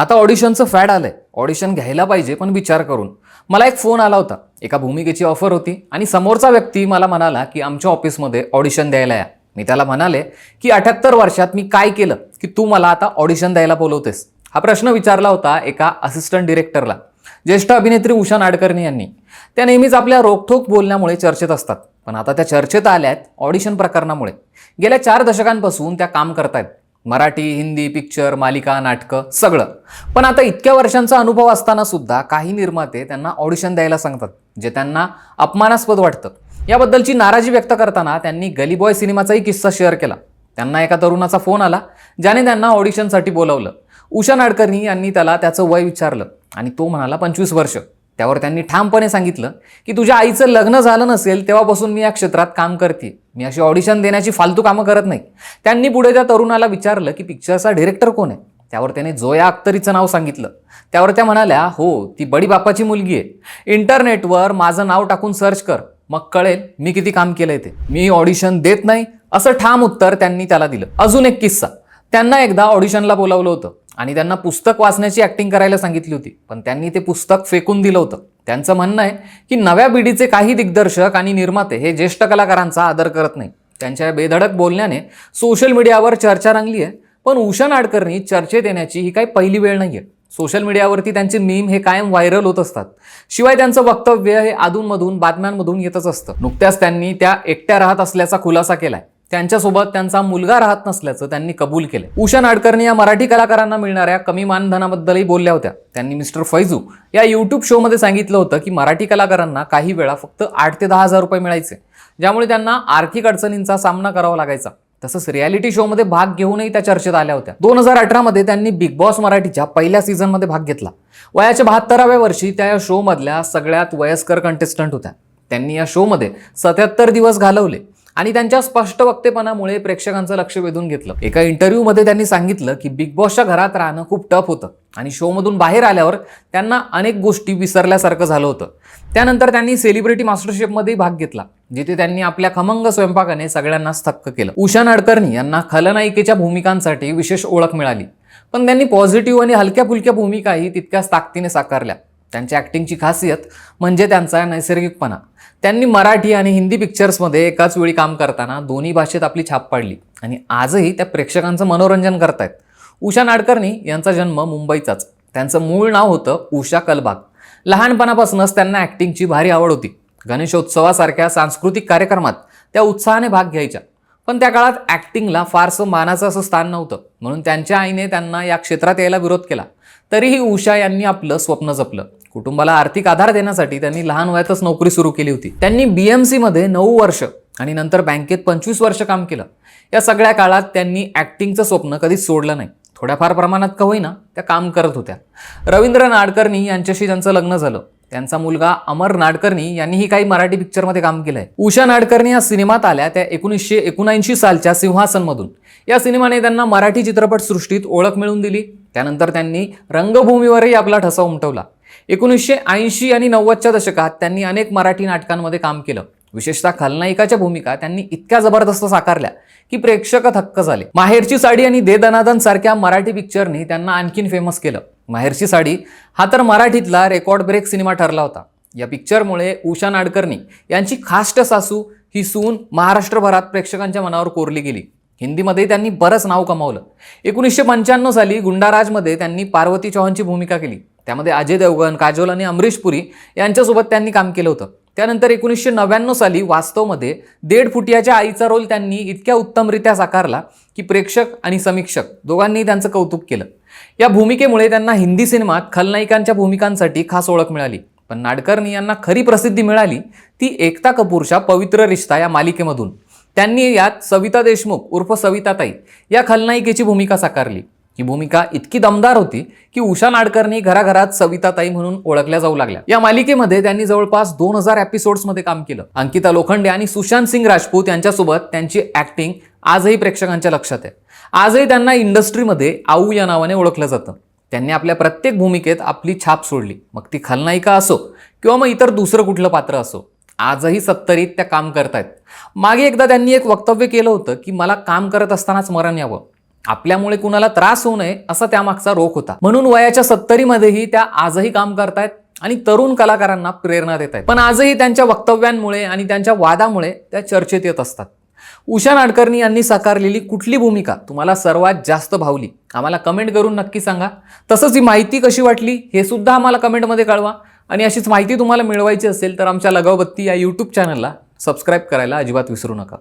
आता ऑडिशनचं फॅड आलंय. ऑडिशन घ्यायला पाहिजे पण विचार करून. मला एक फोन आला होता. एका भूमिकेची ऑफर होती. आणि समोरचा व्यक्ती मला म्हणाला की आमच्या ऑफिसमध्ये ऑडिशन द्यायला या. मी त्याला म्हणाले की अठ्याहत्तर वर्षात मी काय केलं की तू मला आता ऑडिशन द्यायला बोलवतेस? हा प्रश्न विचारला होता एका असिस्टंट डिरेक्टरला ज्येष्ठ अभिनेत्री उषा नाडकर्णी यांनी. त्या नेहमीच आपल्या रोखठोक बोलण्यामुळे चर्चेत असतात. पण आता त्या चर्चेत आल्यात ऑडिशन प्रकरणामुळे. गेल्या चार दशकांपासून त्या काम करतायत. मराठी हिंदी पिक्चर मालिका नाटकं सगळं. पण आता इतक्या वर्षांचा अनुभव असताना सुद्धा काही निर्माते त्यांना ऑडिशन द्यायला सांगतात जे त्यांना अपमानास्पद वाटतं. याबद्दलची नाराजी व्यक्त करताना त्यांनी गली बॉय सिनेमाचाही किस्सा शेअर केला. त्यांना एका तरुणाचा फोन आला ज्याने त्यांना ऑडिशनसाठी बोलावलं. उषा नाडकर्णी यांनी त्याला त्याचं वय विचारलं आणि तो म्हणाला पंचवीस वर्ष. त्यावर त्यांनी ठामपणे सांगितलं की तुझ्या आईचं लग्न झालं नसेल तेव्हापासून मी या क्षेत्रात काम करते. मी अशी ऑडिशन देण्याची फालतू कामं करत नाही. त्यांनी पुढे त्या तरुणाला विचारलं की पिक्चरचा डिरेक्टर कोण आहे? त्यावर त्याने जोया अख्तरीचं नाव सांगितलं. त्यावर त्या म्हणाल्या हो ती बडी बापाची मुलगी आहे. इंटरनेटवर माझं नाव टाकून सर्च कर. मग कळेल मी किती काम केलंय ते. मी ऑडिशन देत नाही. असं ठाम उत्तर त्यांनी त्याला दिलं. अजून एक किस्सा. त्यांना एकदा ऑडिशनला बोलावलं होतं. आणि त्यांना पुस्तक वाचण्याची ॲक्टिंग करायला सांगितली होती. पण त्यांनी ते पुस्तक फेकून दिलं होतं. त्यांचं म्हणणं आहे की नव्या पिढीचे काही दिग्दर्शक आणि निर्माते हे ज्येष्ठ कलाकारांचा आदर करत नाही त्यांच्या बेधडक बोलण्याने सोशल मीडियावर चर्चा रंगली आहे. पण उषा नाडकर्णी चर्चेत येण्याची ही काही पहिली वेळ नाही आहे सोशल मीडियावरती त्यांचे मीम हे कायम व्हायरल होत असतात. शिवाय त्यांचं वक्तव्य हे अधूनमधून बातम्यांमधून येतच असतं. नुकत्याच त्यांनी त्या एकट्या राहत असल्याचा खुलासा केलाय. त्यांच्यासोबत त्यांचा मुलगा राहत नसल्याचं त्यांनी कबूल केलं. उषा नाडकर्णी या मराठी कलाकारांना मिळणाऱ्या कमी मानधनाबद्दलही बोलल्या होत्या. त्यांनी मिस्टर फैजू या युट्यूब शोमध्ये सांगितलं होतं की मराठी कलाकारांना काही वेळा फक्त आठ ते दहा हजार रुपये मिळायचे. ज्यामुळे त्यांना आर्थिक अडचणींचा सामना करावा लागायचा. तसंच रियालिटी शोमध्ये भाग घेऊनही त्या चर्चेत आल्या होत्या. दोन हजार अठरामध्ये त्यांनी बिग बॉस मराठीच्या पहिल्या सीझनमध्ये भाग घेतला. वयाच्या बहात्तराव्या वर्षी त्या या शोमधल्या सगळ्यात वयस्कर कंटेस्टंट होत्या. त्यांनी या शोमध्ये सत्याहत्तर दिवस घालवले. आणि त्यांच्या स्पष्ट वक्तेपणामुळे प्रेक्षकांचं लक्ष वेधून घेतलं. एका इंटरव्ह्यूमध्ये त्यांनी सांगितलं की बिग बॉसच्या घरात राहणं खूप टफ होतं. आणि शोमधून बाहेर आल्यावर त्यांना अनेक गोष्टी विसरल्यासारखं झालं होतं. त्यानंतर त्यांनी सेलिब्रिटी मास्टरशेफमध्येही भाग घेतला जिथे त्यांनी आपल्या खमंग स्वयंपाकाने सगळ्यांना थक्क केलं. उषा नाडकर्णी यांना खलनायिकेच्या भूमिकांसाठी विशेष ओळख मिळाली. पण त्यांनी पॉझिटिव्ह आणि हलक्या फुलक्या भूमिकाही तितक्याच ताकदीने साकारल्या. त्यांच्या ॲक्टिंगची खासियत म्हणजे त्यांचा नैसर्गिकपणा. त्यांनी मराठी आणि हिंदी पिक्चर्समध्ये एकाच वेळी काम करताना दोन्ही भाषेत आपली छाप पाडली. आणि आजही त्या प्रेक्षकांचं मनोरंजन करतायत. उषा नाडकर्णी यांचा जन्म मुंबईचाच. त्यांचं मूळ नाव होतं उषा कलबाग. लहानपणापासूनच त्यांना ॲक्टिंगची भारी आवड होती. गणेशोत्सवासारख्या सांस्कृतिक कार्यक्रमात त्या उत्साहाने भाग घ्यायच्या. पण त्या काळात ॲक्टिंगला फारसं मानाचं असं स्थान नव्हतं. म्हणून त्यांच्या आईने त्यांना या क्षेत्रात यायला विरोध केला. तरीही उषा यांनी आपलं स्वप्न जपलं. कुटुंबाला आर्थिक आधार देण्यासाठी त्यांनी लहान वयातच नोकरी सुरू केली होती. त्यांनी बीएमसीमध्ये नऊ वर्ष आणि नंतर बँकेत पंचवीस वर्ष काम केलं. या सगळ्या काळात त्यांनी ॲक्टिंगचं स्वप्न कधीच सोडलं नाही. थोड्याफार प्रमाणात का होईना त्या काम करत होत्या. रवींद्र नाडकर्णी यांच्याशी त्यांचं लग्न झालं. त्यांचा मुलगा अमर नाडकर्णी यांनीही काही मराठी पिक्चरमध्ये काम केलंय. उषा नाडकर्णी या सिनेमात आल्या त्या एकोणीसशे एकोणऐंशी सालच्या सिंहासनमधून. या सिनेमाने त्यांना मराठी चित्रपट सृष्टीत ओळख मिळवून दिली. त्यानंतर त्यांनी रंगभूमीवरही आपला ठसा उमटवला. एकोणीसशे ऐंशी आणि नव्वदच्या दशकात त्यांनी अनेक मराठी नाटकांमध्ये काम केलं. विशेषतः खलनायिकाच्या भूमिका त्यांनी इतक्या जबरदस्त साकारल्या की प्रेक्षक थक्क झाले. माहेरची साडी आणि दे दनादन सारख्या मराठी पिक्चरनी त्यांना आणखीन फेमस केलं. माहेरची साडी हा तर मराठीतला रेकॉर्ड ब्रेक सिनेमा ठरला होता. या पिक्चरमुळे उषा नाडकर्णी यांची खाष्ट सासू ही सून महाराष्ट्रभरात प्रेक्षकांच्या मनावर कोरली गेली. हिंदीमध्ये त्यांनी बरंच नाव कमावलं. एकोणीसशे पंच्याण्णव साली गुंडाराजमध्ये त्यांनी पार्वती चौहानची भूमिका केली. त्यामध्ये अजय देवगण काजोल आणि अमरीश पुरी यांच्यासोबत त्यांनी काम केलं होतं. त्यानंतर एकोणीसशे नव्याण्णव साली वास्तवमध्ये देड फुटियाच्या आईचा रोल त्यांनी इतक्या उत्तमरित्या साकारला की प्रेक्षक आणि समीक्षक दोघांनी त्यांचं कौतुक केलं. या भूमिकेमुळे त्यांना हिंदी सिनेमात खलनायिकांच्या भूमिकांसाठी खास ओळख मिळाली. पण नाडकर्णी यांना खरी प्रसिद्धी मिळाली ती एकता कपूरच्या पवित्र रिश्ता या मालिकेमधून. त्यांनी यात सविता देशमुख उर्फ सविताताई या खलनायिकेची भूमिका साकारली. ही भूमिका इतकी दमदार होती की उषा नाडकर्णी घराघरात सविताताई म्हणून ओळखल्या जाऊ लागल्या. या मालिकेमध्ये त्यांनी जवळपास दोन हजार एपिसोड्समध्ये काम केलं. अंकिता लोखंडे आणि सुशांत सिंग राजपूत यांच्यासोबत त्यांची ऍक्टिंग आजही प्रेक्षकांच्या लक्षात आहे. आजही त्यांना इंडस्ट्रीमध्ये आऊ या नावाने ओळखलं जातं. त्यांनी आपल्या प्रत्येक भूमिकेत आपली छाप सोडली. मग ती खलनायिका असो किंवा मग इतर दुसरं कुठलं पात्र असो आजही सत्तरीत त्या काम करतायत. मागे एकदा त्यांनी एक वक्तव्य केलं होतं की मला काम करत असतानाच मरण यावं. आपल्यामुळे कुणाला त्रास होऊ नये असा त्यामागचा रोख होता. म्हणून वयाच्या सत्तरीमध्येही त्या आजही काम करतायत आणि तरुण कलाकारांना प्रेरणा देत आहेत पण आजही त्यांच्या वक्तव्यांमुळे आणि त्यांच्या वादामुळे त्या चर्चेत येत असतात. उषा नाडकर्णी यांनी साकारलेली कुठली भूमिका तुम्हाला सर्वात जास्त भावली? आम्हाला कमेंट करून नक्की सांगा. तसंच ही माहिती कशी वाटली हे सुद्धा आम्हाला कमेंटमध्ये कळवा. आणि अशीच माहिती तुम्हाला मिळवायची असेल तर आमच्या लगावबत्ती या यूट्यूब चॅनलला सबस्क्राईब करायला अजिबात विसरू नका.